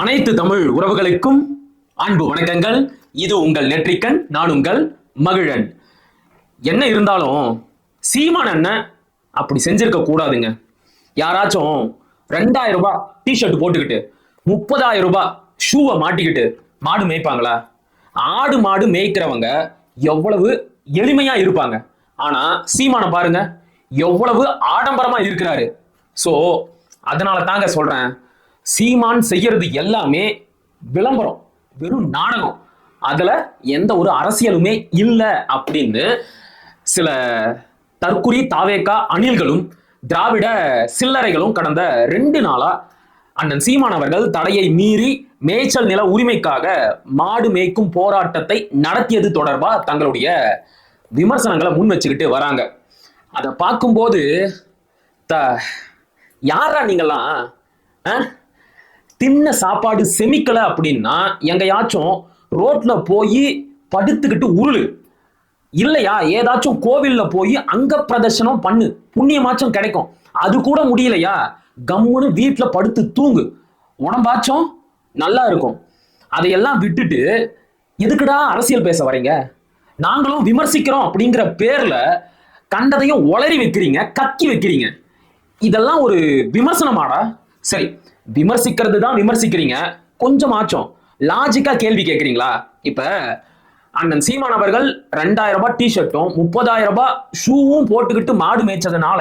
அனைத்து தமிழ் உறவுகளுக்கும் அன்பு வணக்கங்கள். இது உங்கள் நெற்றிக்கண் நான் உங்கள் மகிழன். என்ன இருந்தாலும் சீமான் அண்ணன் அப்படி செஞ்சிருக்க கூடாதுங்க. யாராச்சும் ரெண்டாயிரம் ரூபாய் டிஷர்ட் போட்டுக்கிட்டு முப்பதாயிரம் ரூபாய் ஷூவை மாட்டிக்கிட்டு மாடு மேய்ப்பாங்களா? ஆடு மாடு மேய்க்கிறவங்க எவ்வளவு எளிமையா இருப்பாங்க. ஆனா சீமானை பாருங்க எவ்வளவு ஆடம்பரமா இருக்கிறாரு. சோ அதனால தாங்க சொல்றேன் சீமான் செய்யறது எல்லாமே விளம்பரம் வெறும் நாடகம் அதுல எந்த ஒரு அரசியலுமே இல்லை அப்படின்னு சில தற்குறி தாவேக்கா அணில்களும் திராவிட சில்லறைகளும் கடந்த ரெண்டு நாளா அண்ணன் சீமான் அவர்கள் தடையை மீறி மேய்ச்சல் நில உரிமைக்காக மாடு மேய்க்கும் போராட்டத்தை நடத்தியது தொடர்பா தங்களுடைய விமர்சனங்களை முன் வச்சுக்கிட்டு வராங்க அதை பார்க்கும்போது த யாரா நீங்களாம் ஆ? தின்ன சாப்பாடு செமிக்கல அப்படின்னா எங்கேயாச்சும் ரோட்ல போய் படுத்துக்கிட்டு உருளு. இல்லையா? ஏதாச்சும் கோவில்ல போய் அங்க பிரதர்ஷனம் பண்ணு. புண்ணியமாச்சும் கிடைக்கும். அது கூட முடியலையா? கம்முன்னு வீட்டுல படுத்து தூங்கு. உடம்பாச்சும் நல்லா இருக்கும். அதையெல்லாம் விட்டுட்டு எதுக்குடா அரசியல் பேச வரீங்க? நாங்களும் விமர்சிக்கிறோம் அப்படிங்கிற பேர்ல கண்டதையும் ஒளரி வைக்கிறீங்க கக்கி வைக்கிறீங்க. இதெல்லாம் ஒரு விமர்சனமாடா? சரி. விமர்சிக்கிறது தான் விமர்சிக்கிறீங்க கொஞ்சமாச்சும் லாஜிக்கா கேள்வி கேட்குறீங்களா? இப்ப அண்ணன் சீமான் அவர்கள் ரெண்டாயிரம் ரூபாய் டிஷர்ட்டும் முப்பதாயிரம் ரூபாய் ஷூவும் போட்டுக்கிட்டு மாடு மேய்ச்சதுனால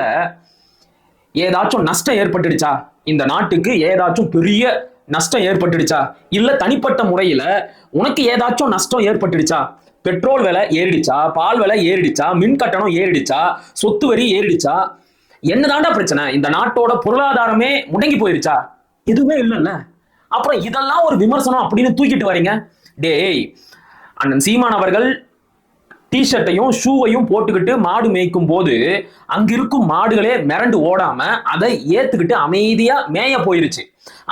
ஏதாச்சும் நஷ்டம் ஏற்பட்டுடுச்சா? இந்த நாட்டுக்கு ஏதாச்சும் பெரிய நஷ்டம் ஏற்பட்டுடுச்சா? இல்ல தனிப்பட்ட முறையில உனக்கு ஏதாச்சும் நஷ்டம் ஏற்பட்டுடுச்சா? பெட்ரோல் விலை ஏறிடுச்சா? பால் விலை ஏறிடுச்சா? மின் கட்டணம் ஏறிடுச்சா? சொத்து வரி ஏறிடுச்சா? என்னதாண்டா பிரச்சனை? இந்த நாட்டோட பொருளாதாரமே முடங்கி போயிருச்சா? எதுவுமே இல்லைல்ல. அப்புறம் இதெல்லாம் ஒரு விமர்சனம் அப்படின்னு தூக்கிட்டு வரீங்க. டேய் அண்ணன் சீமான் அவர்கள் டிஷர்ட்டையும் ஷூவையும் போட்டுக்கிட்டு மாடு மேய்க்கும் போது அங்கிருக்கும் மாடுகளே மிரண்டு ஓடாம அதை ஏத்துக்கிட்டு அமைதியா மேய போயிருச்சு.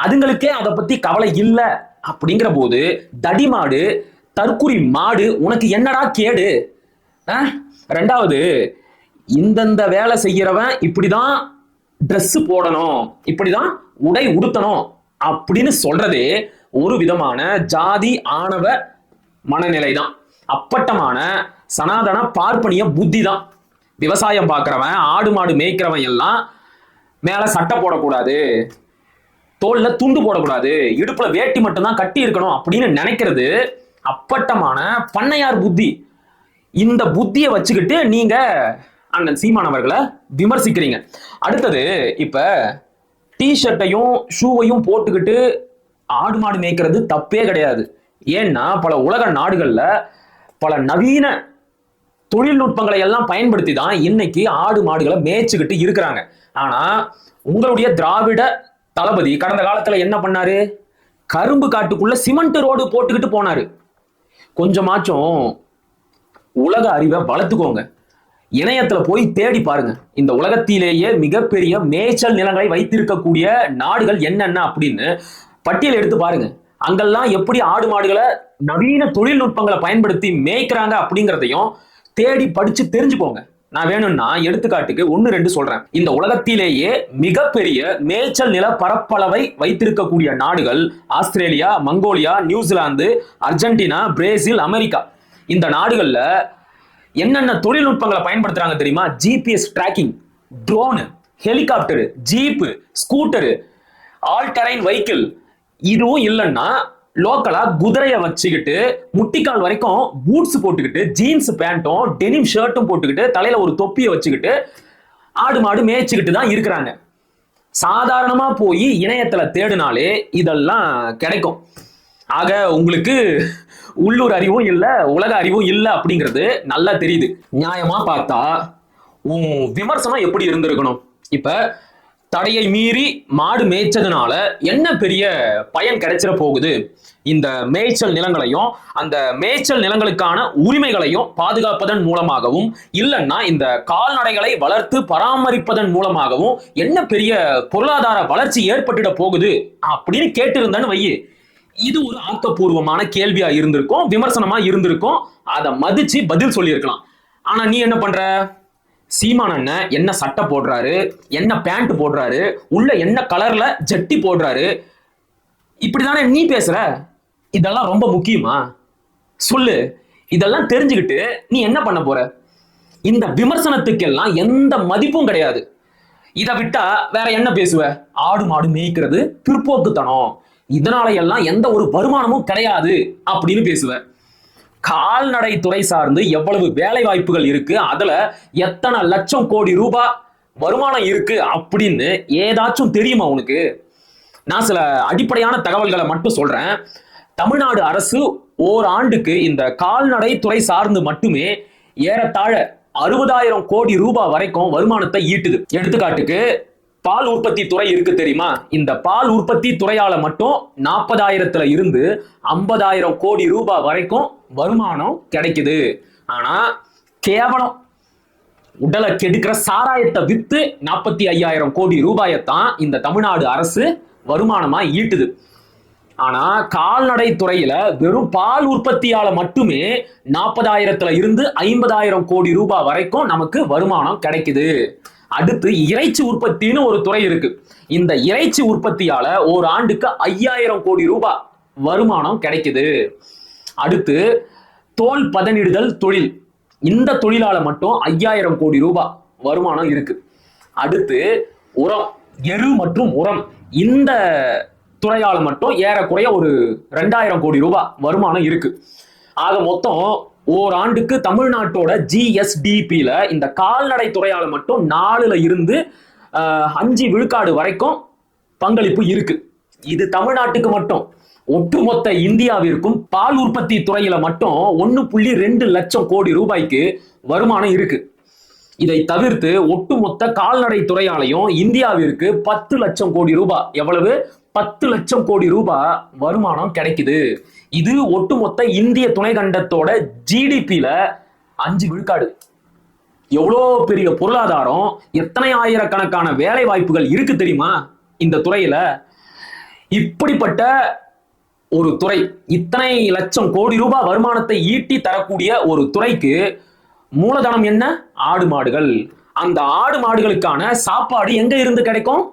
அதுங்களுக்கே அதை பத்தி கவலை இல்லை அப்படிங்கிற போது தடி மாடு தற்குறி மாடு உனக்கு என்னடா கேடு? ஆ? ரெண்டாவது இந்தந்த வேலை செய்யறவன் இப்படிதான் ட்ரெஸ் போடணும். இப்படிதான் உடை உடுத்தணும் அப்படின்னு சொல்றதே ஒரு விதமான ஜாதி ஆணவ மனநிலை தான் அப்பட்டமான சனாதன பார்ப்பனிய புத்தி தான் விவசாயம் பார்க்குறவன் ஆடு மாடு மேய்க்கிறவன் எல்லாம் மேலே சட்டை போடக்கூடாது தோல்ல துண்டு போடக்கூடாது இடுப்புல வேட்டி மட்டும்தான் கட்டி இருக்கணும் அப்படின்னு நினைக்கிறது அப்பட்டமான பண்ணையார் புத்தி. இந்த புத்தியை வச்சுக்கிட்டு நீங்க அண்ணன் சீமானவர்களை விமர்சிக்கிறீங்க. அடுத்தது இப்ப டிஷர்ட்டையும் ஷூவையும் போட்டுக்கிட்டு ஆடு மாடு மேய்க்கிறது தப்பே கிடையாது. ஏன்னா பல உலக நாடுகளில் பல நவீன தொழில்நுட்பங்களை எல்லாம் பயன்படுத்தி தான் இன்னைக்கு ஆடு மாடுகளை மேய்ச்சிக்கிட்டு இருக்கிறாங்க. ஆனா உங்களுடைய திராவிட தளபதி கடந்த காலத்துல என்ன பண்ணாரு? கரும்பு காட்டுக்குள்ள சிமெண்ட் ரோடு போட்டுக்கிட்டு போனாரு. கொஞ்சமாச்சும் உலக அறிவை வளர்த்துக்கோங்க. இணையத்துல போய் தேடி பாருங்க. இந்த உலகத்திலேயே மிகப்பெரிய மேய்ச்சல் நிலங்களை வைத்திருக்கக்கூடிய நாடுகள் என்னென்ன அப்படின்னு பட்டியல் எடுத்து பாருங்க. அங்கெல்லாம் எப்படி ஆடு மாடுகளை நவீன தொழில்நுட்பங்களை பயன்படுத்தி மேய்க்கிறாங்க அப்படிங்கிறதையும் தேடி படிச்சு தெரிஞ்சுக்கோங்க. நான் வேணும்னா எடுத்துக்காட்டுக்கு ஒன்னு ரெண்டு சொல்றேன். இந்த உலகத்திலேயே மிகப்பெரிய மேய்ச்சல் நில பரப்பளவை வைத்திருக்கக்கூடிய நாடுகள் Australia Mongolia New Zealand Argentina Brazil America. இந்த நாடுகள்ல என்னென்ன தொழில்நுட்பங்களை பயன்படுத்துறாங்க தெரியுமா? GPS tracking drone helicopter jeep scooter all terrain vehicle இதுவும் இல்லைன்னா லோக்கலா குதிரையை வச்சுக்கிட்டு முட்டிக்கால் வரைக்கும் பூட்ஸ் போட்டுக்கிட்டு ஜீன்ஸ் பேண்ட்டும் டெனிம் ஷர்ட்டும் போட்டுக்கிட்டு தலையில ஒரு தொப்பியை வச்சுக்கிட்டு ஆடு மாடு மேய்ச்சிக்கிட்டு தான் இருக்கிறாங்க. சாதாரணமா போய் இணையத்துல தேடினாலே இதெல்லாம் கிடைக்கும். ஆக உங்களுக்கு உள்ளூர் அறிவும் இல்லை உலக அறிவும் இல்லை அப்படிங்கிறது நல்லா தெரியுது. நியாயமா பார்த்தா உன் விமர்சனம் எப்படி இருந்திருக்கணும்? இப்ப தடையை மீறி மாடு மேய்ச்சதுனால என்ன பெரிய பயன் கிடைச்சிட போகுது? இந்த மேய்ச்சல் நிலங்களையும் அந்த மேய்ச்சல் நிலங்களுக்கான உரிமைகளையும் பாதுகாப்பதன் மூலமாகவும் இல்லைன்னா இந்த கால்நடைகளை வளர்த்து பராமரிப்பதன் மூலமாகவும் என்ன பெரிய பொருளாதார வளர்ச்சி ஏற்பட்டுட போகுது அப்படின்னு கேட்டிருந்தேன்னு வையு. இது ஒரு ஆக்கப்பூர்வமான கேள்வியா இருந்திருக்கும் விமர்சனமா இருந்திருக்கும். அதை மதிச்சு பதில் சொல்லியிருக்கலாம். ஆனா நீ என்ன பண்ற? சீமான் அண்ணன் என்ன சட்டை போடுறாரு? என்ன பேண்ட் போடுறாரு? உள்ள என்ன கலர்ல ஜட்டி போடுறாரு? இப்படிதானே நீ பேசுற? இதெல்லாம் ரொம்ப முக்கியமா? சொல்லு. இதெல்லாம் தெரிஞ்சுக்கிட்டு நீ என்ன பண்ண போற? இந்த விமர்சனத்துக்கெல்லாம் எந்த மதிப்பும் கிடையாது. இதை விட்டா வேற என்ன பேசுவ? ஆடு மாடு மேய்க்கிறது பிற்போக்குத்தனம் இதனால எல்லாம் எந்த ஒரு வருமானமும் கிடையாது அப்படின்னு பேசுவேன். கால்நடை துறை சார்ந்து எவ்வளவு வேலை வாய்ப்புகள் இருக்கு அதுல எத்தனை லட்சம் கோடி ரூபாய் வருமானம் இருக்கு அப்படின்னு ஏதாச்சும் தெரியுமா உனக்கு? நான் சில அடிப்படையான தகவல்களை மட்டும் சொல்றேன். தமிழ்நாடு அரசு ஓராண்டுக்கு இந்த கால்நடை துறை சார்ந்து மட்டுமே ஏறத்தாழ அறுபதாயிரம் கோடி ரூபாய் வரைக்கும் வருமானத்தை ஈட்டுது. எடுத்துக்காட்டுக்கு பால் உற்பத்தி துறை இருக்கு தெரியுமா? இந்த பால் உற்பத்தி துறையால மட்டும் நாற்பதாயிரத்துல இருந்து ஐம்பதாயிரம் கோடி ரூபாய் வரைக்கும் வருமானம் கிடைக்குது. ஆனா கேவலம். உடலை கெடுக்கிற சாராயத்தை வித்து நாற்பத்தி ஐயாயிரம் கோடி ரூபாயத்தான் இந்த தமிழ்நாடு அரசு வருமானமா ஈட்டுது. ஆனா கால்நடை துறையில வெறும் பால் உற்பத்தியால மட்டுமே நாற்பதாயிரத்துல இருந்து ஐம்பதாயிரம் கோடி ரூபாய் வரைக்கும் நமக்கு வருமானம் கிடைக்குது. அடுத்து இறைச்சி உற்பத்தின்னு ஒரு துறை இருக்கு. இந்த இறைச்சி உற்பத்தியால ஒரு ஆண்டுக்கு ஐயாயிரம் கோடி ரூபாய் வருமானம் கிடைக்குது. அடுத்து தோல் பதனிடுதல் தொழில். இந்த தொழிலால மட்டும் ஐயாயிரம் கோடி ரூபாய் வருமானம் இருக்கு. அடுத்து உரம் எரு மற்றும் உரம். இந்த துறையால மட்டும் ஏறக்குறைய ஒரு ரெண்டாயிரம் கோடி ரூபாய் வருமானம் இருக்கு. ஆக மொத்தம் ஓராண்டுக்கு தமிழ்நாட்டோட ஜிஎஸ்டிபியில இந்த கால்நடை துறையால மட்டும் நாலுல இருந்து அஞ்சு விழுக்காடு வரைக்கும் பங்களிப்பு இருக்கு. இது தமிழ்நாட்டுக்கு மட்டும். ஒட்டுமொத்த இந்தியாவிற்கும் பால் உற்பத்தி துறையில மட்டும் ஒன்னு புள்ளி ரெண்டு லட்சம் கோடி ரூபாய்க்கு வருமானம் இருக்கு. இதை தவிர்த்து ஒட்டுமொத்த கால்நடை துறையாலையும் இந்தியாவிற்கு பத்து லட்சம் கோடி ரூபாய். எவ்வளவு? பத்து லட்சம் கோடி ரூபாய் வருமானம் கிடைக்குது. இது ஒட்டுமொத்த இந்திய துணைக்கண்டத்தோட ஜிடிபியில அஞ்சு விழுக்காடு. எவ்வளோ பெரிய பொருளாதாரம் எத்தனை ஆயிரக்கணக்கான வேலை வாய்ப்புகள் இருக்கு தெரியுமா இந்த துறையில? இப்படிப்பட்ட ஒரு துறை இத்தனை லட்சம் கோடி ரூபாய் வருமானத்தை ஈட்டி தரக்கூடிய ஒரு துறைக்கு மூலதனம் என்ன? ஆடு மாடுகள். அந்த ஆடு மாடுகளுக்கான சாப்பாடு எங்க இருந்து கிடைக்கும்?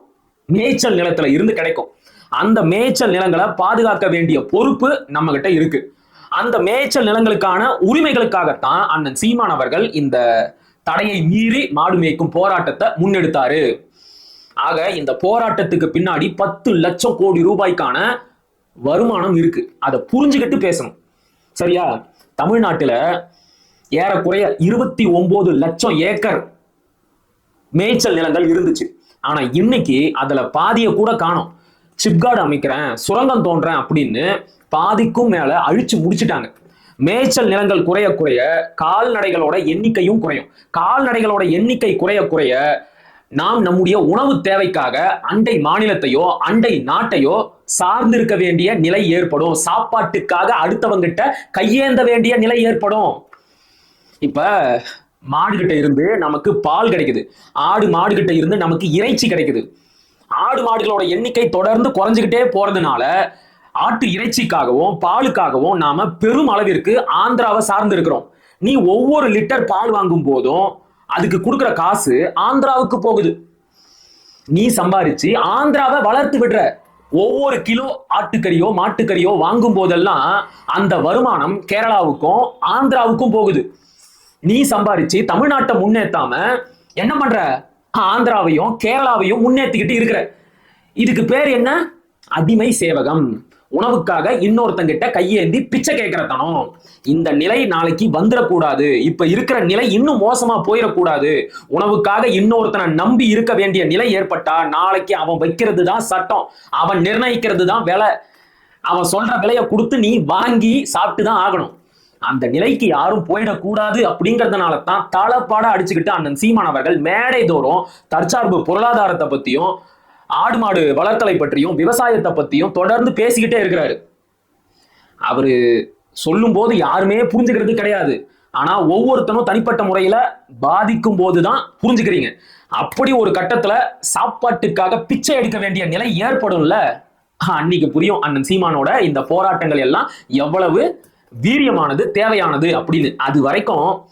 மேய்ச்சல் நிலத்துல இருந்து கிடைக்கும். அந்த மேய்ச்சல் நிலங்களை பாதுகாக்க வேண்டிய பொறுப்பு நம்ம கிட்ட இருக்கு. அந்த மேய்ச்சல் நிலங்களுக்கான உரிமைகளுக்காகத்தான் அண்ணன் சீமான் அவர்கள் இந்த தடையை மீறி மாடு மேய்க்கும் போராட்டத்தை முன்னெடுத்தாரு. ஆக இந்த போராட்டத்துக்கு பின்னாடி பத்து லட்சம் கோடி ரூபாய்க்கான வருமானம் இருக்கு. அதை புரிஞ்சுக்கிட்டு பேசணும். சரியா? தமிழ்நாட்டில் ஏறக்குறைய இருபத்தி ஒன்பது லட்சம் ஏக்கர் மேய்ச்சல் நிலங்கள் இருந்துச்சு. ஆனா இன்னைக்கு அதுல பாதியை கூட காணும். சிப்கார்டு அமைக்கிறேன் சுரங்கம் தோன்றேன் அப்படின்னு பாதிக்கும் மேல அழிச்சு முடிச்சிட்டாங்க. மேய்ச்சல் நிலங்கள் குறைய குறைய கால்நடைகளோட எண்ணிக்கையும் குறையும். கால்நடைகளோட எண்ணிக்கை குறைய குறைய நாம் நம்முடைய உணவு தேவைக்காக அண்டை மாநிலத்தையோ அண்டை நாட்டையோ சார்ந்திருக்க வேண்டிய நிலை ஏற்படும். சாப்பாட்டுக்காக அடுத்தவங்கிட்ட கையேந்த வேண்டிய நிலை ஏற்படும். இப்ப மாடுகிட்ட இருந்து நமக்கு பால் கிடைக்குது. ஆடு மாடுகிட்ட இருந்து நமக்கு இறைச்சி கிடைக்குது. ஆடு மாடுகளோட எண்ணிக்கை தொடர்ந்து குறைஞ்சிக்கிட்டே போறதுனால ஆட்டு இறைச்சிக்காகவும் பாலுக்காகவும் நாம பெரும் அளவிற்கு ஆந்திராவை சார்ந்து இருக்கிறோம். நீ ஒவ்வொரு லிட்டர் பால் வாங்கும் போதும் அதுக்கு கொடுக்குற காசு ஆந்திராவுக்கு போகுது. நீ சம்பாரிச்சு ஆந்திராவை வளர்த்து விடுற. ஒவ்வொரு கிலோ ஆட்டுக்கறியோ மாட்டுக்கறியோ வாங்கும் போதெல்லாம் அந்த வருமானம் கேரளாவுக்கும் ஆந்திராவுக்கும் போகுது. நீ சம்பாரிச்சு தமிழ்நாட்டை முன்னேற்றாம என்ன பண்ற? ஆந்திராவையும் கேரளாவையும் முன்னேற்றிக்கிட்டு இருக்கிற. இதுக்கு பேர் என்ன? அடிமை சேவகம். உணவுக்காக இன்னொருத்தங்கிட்ட கையேந்தி பிச்சை கேட்கிற தனம் இந்த நிலை நாளைக்கு வந்துடக்கூடாது இப்ப இருக்கிற நிலை இன்னும் மோசமா போயிடக்கூடாது உணவுக்காக இன்னொருத்தனை நம்பி இருக்க வேண்டிய நிலை ஏற்பட்டா நாளைக்கு அவன் வைக்கிறது தான் சட்டம். அவன் நிர்ணயிக்கிறது தான் விலை. அவன் சொல்ற விலையை கொடுத்து நீ வாங்கி சாப்பிட்டு தான் ஆகணும். அந்த நிலைக்கு யாரும் போயிடக்கூடாது அப்படிங்கறதுனாலதான் தளப்பாட அடிச்சுக்கிட்டு அண்ணன் சீமான் அவர்கள் மேடை தோறும் தற்சார்பு பொருளாதாரத்தை பத்தியும் ஆடு மாடு வளர்த்தலை பற்றியும் விவசாயத்தை பத்தியும் தொடர்ந்து பேசிக்கிட்டே இருக்கிறாரு. அவரு சொல்லும் போது யாருமே புரிஞ்சுக்கிறது கிடையாது. ஆனா ஒவ்வொருத்தனும் தனிப்பட்ட முறையில பாதிக்கும் போதுதான் புரிஞ்சுக்கிறீங்க. அப்படி ஒரு கட்டத்துல சாப்பாட்டுக்காக பிச்சை எடுக்க வேண்டிய நிலை ஏற்படும்ல? அன்னைக்கு புரியும் அண்ணன் சீமானோட இந்த போராட்டங்கள் எல்லாம் எவ்வளவு வீரியமானது தேவையானது அப்படின்னு. அது வரைக்கும்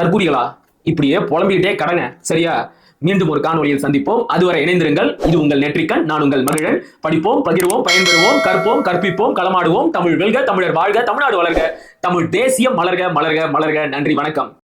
தற்கூரிகளா இப்படியே புலம்பிக்கிட்டே கடங்க. சரியா? மீண்டும் ஒரு காணொலியில் சந்திப்போம். அதுவரை இணைந்திருங்கள். இது உங்கள் நெற்றிக்கண். நான் உங்கள் மகிழன். படிப்போம் பகிர்வோம் பயன்பெறுவோம் கற்போம் கற்பிப்போம் களமாடுவோம். தமிழ் வெல்க தமிழர் வாழ்க தமிழ்நாடு வளர்க தமிழ் தேசியம் மலர்க மலர்க மலர்க. நன்றி வணக்கம்.